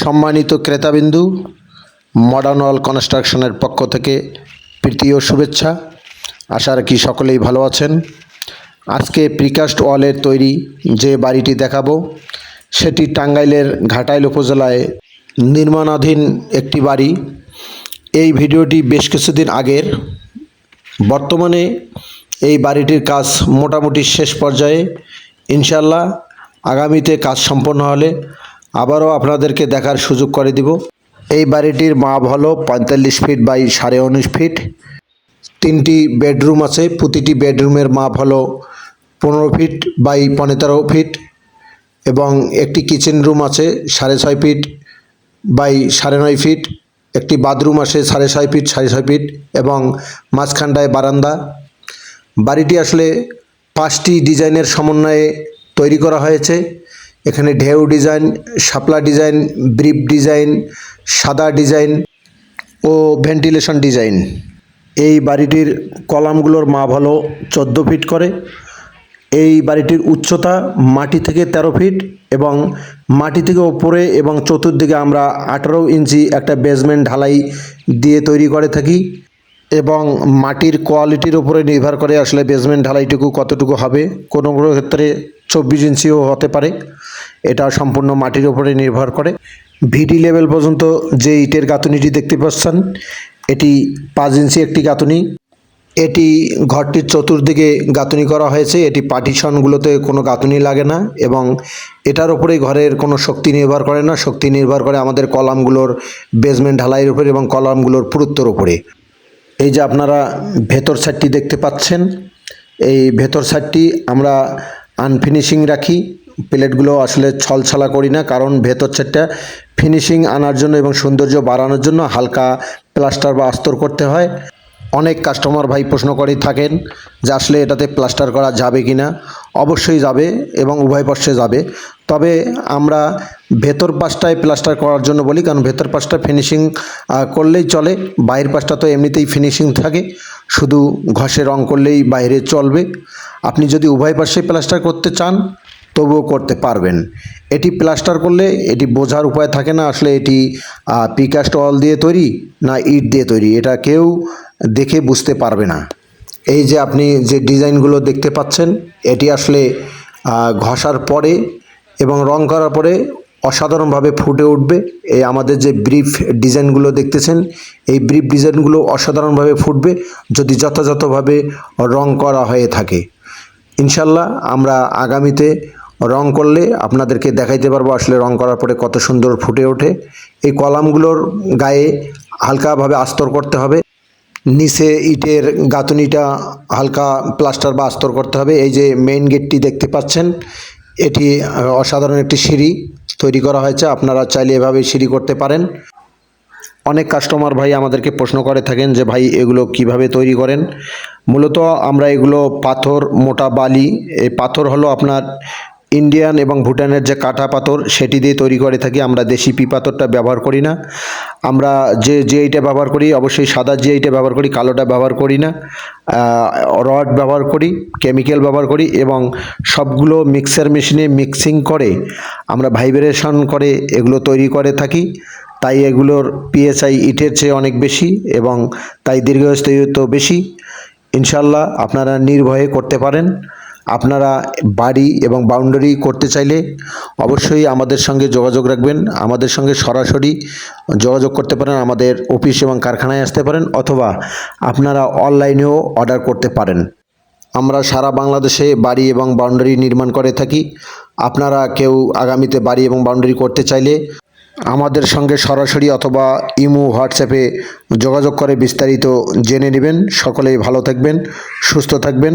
সম্মানিত ক্রেতাবিন্দু, মডার্ন ওয়াল কনস্ট্রাকশনের পক্ষ থেকে প্রীতি ও শুভেচ্ছা। আশা রাখি সকলেই ভালো আছেন। আজকে প্রিকাস্ট ওয়ালের তৈরি যে বাড়িটি দেখাবো, সেটি টাঙ্গাইলের ঘাটাইল উপজেলায় নির্মাণাধীন একটি বাড়ি। এই ভিডিওটি বেশ কিছুদিন আগের। বর্তমানে এই বাড়িটির কাজ মোটামুটি শেষ পর্যায়ে। ইনশাল্লাহ আগামীতে কাজ সম্পন্ন হলে আবারও আপনাদেরকে দেখার সুযোগ করে দিব। এই বাড়িটির মাপ হলো পঁয়তাল্লিশ ফিট বাই সাড়ে উনিশ ফিট। তিনটি বেডরুম আছে, প্রতিটি বেডরুমের মাপ হলো পনেরো ফিট বাই পনেরো ফিট এবং একটি কিচেন রুম আছে সাড়ে ছয় ফিট বাই সাড়ে নয় ফিট, একটি বাথরুম আছে সাড়ে ছয় ফিট, সাড়ে ছয় ফিট এবং মাঝখানটায় বারান্দা। বাড়িটি আসলে পাঁচটি ডিজাইনের সমন্বয়ে তৈরি করা হয়েছে। এখানে ঢেউ ডিজাইন, শাপলা ডিজাইন ব্রিপ ডিজাইন, সাদা ডিজাইন ও ভেন্টিলেশন ডিজাইন। এই বাড়িটির কলামগুলোর মাপ হলো চোদ্দ ফিট করে। এই বাড়িটির উচ্চতা মাটি থেকে ১৩ ফিট এবং মাটি থেকে ওপরে এবং চতুর্দিকে আমরা আঠারো ইঞ্চি একটা বেসমেন্ট ঢালাই দিয়ে তৈরি করে থাকি এবং মাটির কোয়ালিটির উপরে নির্ভর করে আসলে বেসমেন্ট ঢালাইটুকু কতটুকু হবে। কোনো কোনো ক্ষেত্রে চব্বিশ ইঞ্চিও হতে পারে। এটা সম্পূর্ণ মাটির উপরে নির্ভর করে। ভিডি লেভেল পর্যন্ত যে ইটের গাঁথুনিটি দেখতে পাচ্ছেন, এটি পাঁচ ইঞ্চি একটি গাঁথুনি। এটি ঘরটির চতুর্দিকে গাঁথুনি করা হয়েছে। এটি পার্টিশনগুলোতে কোনো গাঁথুনি লাগে না এবং এটার উপরেই ঘরের কোনো শক্তি নির্ভর করে না। শক্তি নির্ভর করে আমাদের কলামগুলোর বেসমেন্ট ঢালাইয়ের উপরে এবং কলামগুলোর পুরুত্বর উপরে। এই যে আপনারা ভেতর সাইডটি দেখতে পাচ্ছেন, এই ভেতর সাইডটি আমরা আনফিনিশিং রাখি। প্লেটগুলো আসলে ছলছলা করি না, কারণ ভেতর সাইডটা ফিনিশিং আনার জন্য এবং সৌন্দর্য বাড়ানোর জন্য হালকা প্লাস্টার বা আস্তর করতে হয়। অনেক কাস্টমার ভাই প্রশ্ন করেই থাকেন যে আসলে এটাতে প্লাস্টার করা যাবে কি না অবশ্যই যাবে এবং উভয় পাশে যাবে। তবে আমরা ভেতর পাশটায় প্লাস্টার করার জন্য বলি, কারণ ভেতর পাশটা ফিনিশিং করলেই চলে, বাইরের পাশটা তো এমনিতেই ফিনিশিং থাকে। শুধু ঘষে রং করলেই বাইরে চলবে। আপনি যদি উভয় পাশে প্লাস্টার করতে চান তবুও করতে পারবেন। এটি প্লাস্টার করলে এটি বোঝার উপায় থাকে না আসলে এটি পিকাস্ট অল দিয়ে তৈরি না ইট দিয়ে তৈরি। এটা কেউ দেখে বুঝতে পারবে না। এই যে আপনি যে ডিজাইনগুলো দেখতে পাচ্ছেন, এটি আসলে ঘষার পরে এবং রং করার পরে অসাধারণভাবে ফুটে উঠবে। এই আমাদের যে ব্রিফ ডিজাইনগুলো দেখতেছেন, এই ব্রিফ ডিজাইনগুলো অসাধারণভাবে ফুটবে যদি যথাযথভাবে রং করা হয়ে থাকে। ইনশাল্লাহ আমরা আগামীতে রং করলে আপনাদেরকে দেখাইতে পারব আসলে রং করার পরে কত সুন্দর ফুটে ওঠে। এই কলামগুলোর গায়ে হালকাভাবে আস্তর করতে হবে। নিচে ইটের গাঁথুনিটা হালকা প্লাস্টার বা আস্তর করতে হবে। এই যে মেইন গেটটি দেখতে পাচ্ছেন, এটি অসাধারণ একটি সিঁড়ি তৈরি করা হয়েছে। আপনারা চাইলে এভাবে সিঁড়ি করতে পারেন। অনেক কাস্টমার ভাই আমাদেরকে প্রশ্ন করে থাকেন যে, ভাই, এগুলো কীভাবে তৈরি করেন? মূলত আমরা এগুলো পাথর, মোটা বালি, এই পাথর হলো আপনার ইন্ডিয়ান এবং ভুটানের যে কাটা পাথর, সেটি দিয়ে তৈরি করে থাকি। আমরা দেশি পি পাথরটা ব্যবহার করি না। আমরা যে যে এইটা ব্যবহার করি, অবশ্যই সাদা যে এইটা ব্যবহার করি, কালোটা ব্যবহার করি না। রড ব্যবহার করি কেমিক্যাল ব্যবহার করি এবং সবগুলো মিক্সার মেশিনে মিক্সিং করে আমরা ভাইব্রেশন করে এগুলো তৈরি করে থাকি। তাই এগুলোর পিএসআই ইটের চেয়ে অনেক বেশি এবং তাই দীর্ঘস্থায়িত্ব বেশি। ইনশাল্লাহ আপনারা নির্ভয়ে করতে পারেন। আপনারা বাড়ি এবং বাউন্ডারি করতে চাইলে অবশ্যই আমাদের সঙ্গে যোগাযোগ রাখবেন। আমাদের সঙ্গে সরাসরি যোগাযোগ করতে পারেন, আমাদের অফিস এবং কারখানায় আসতে পারেন অথবা আপনারা অনলাইনেও অর্ডার করতে পারেন। আমরা সারা বাংলাদেশে বাড়ি এবং বাউন্ডারি নির্মাণ করে থাকি। আপনারা কেউ আগামীতে বাড়ি এবং বাউন্ডারি করতে চাইলে আমাদের সঙ্গে সরাসরি অথবা ইমো, হোয়াটসঅ্যাপে যোগাযোগ করে বিস্তারিত জেনে নেবেন। সকলেই ভালো থাকবেন, সুস্থ থাকবেন।